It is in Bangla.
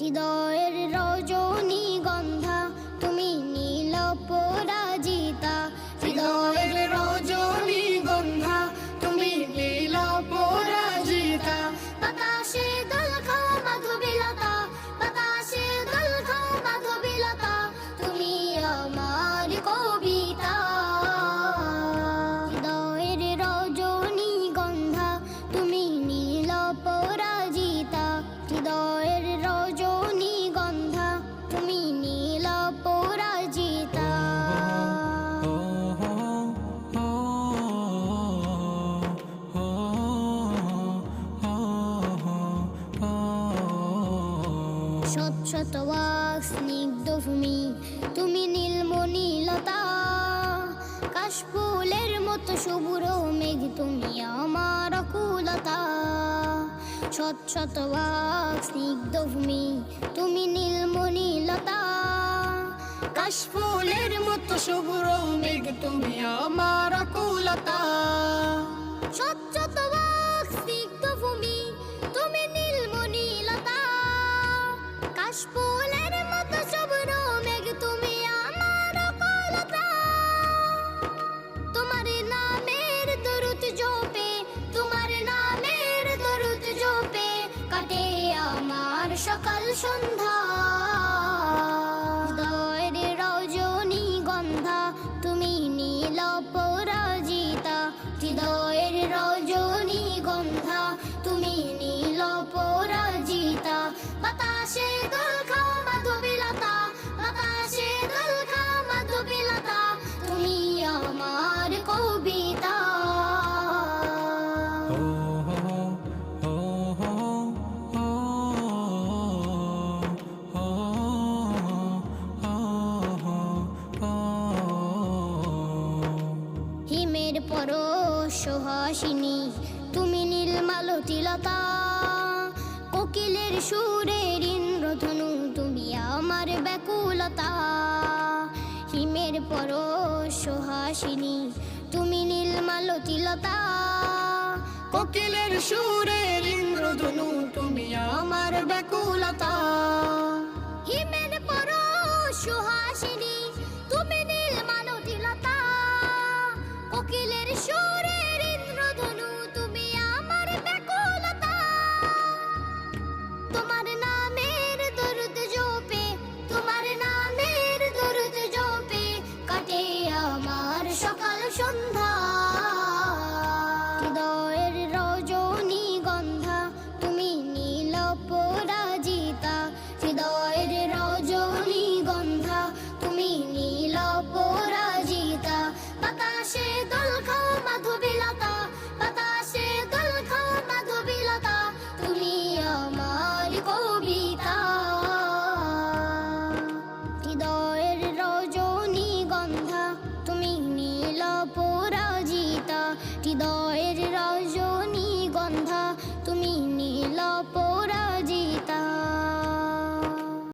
হৃদয়ের রজনী গন্ধা, তুমি নীল পরাজিতা। হৃদয়ের রজনী গন্ধা, তুমি নীল পরাজিতা। বাতাসে দল খাও মাধবীলতা, বাতাসে দল খাও তুমি আমার কবিতা। হৃদয়ের রজনী গন্ধা, তুমি নীল পরাজিতা। শত শত স্নিগ্ধ তুমি নীলমণিলতা কাশফুলের মতো শুভ্র মেঘ, তুমি আমার কুলতা শত শত ওয়াক স্নিগ্ধ ভূমি তুমি নীলমণিলতা কাশফুলের মতো শুভ্র মেঘ, তুমি আমার কুলতা শত সন্ধ্যা। হৃদয়ের রজনী গন্ধা, তুমি নীল পরাজিতা। হৃদয়ের রজনী গন্ধা, তুমি নীল পরাজিতা। বাতাসে খাও মাধবীলতা, বাতাসে খাও মাধবীলতা। তুমি আমার কবিতা হিমের পর সুহাসিনী তুমি নীলমালতিলতা কোকিলের সুরের ইন্দ্রধনু, তুমি আমার ব্যাকুলতা। হিমের পর সুহাসিনী তুমি নীলমালতিলতা কোকিলের সুরের ইন্দ্রধনু, তুমি আমার ব্যাকুলতা। হিমের সকাল সন্ধ্যা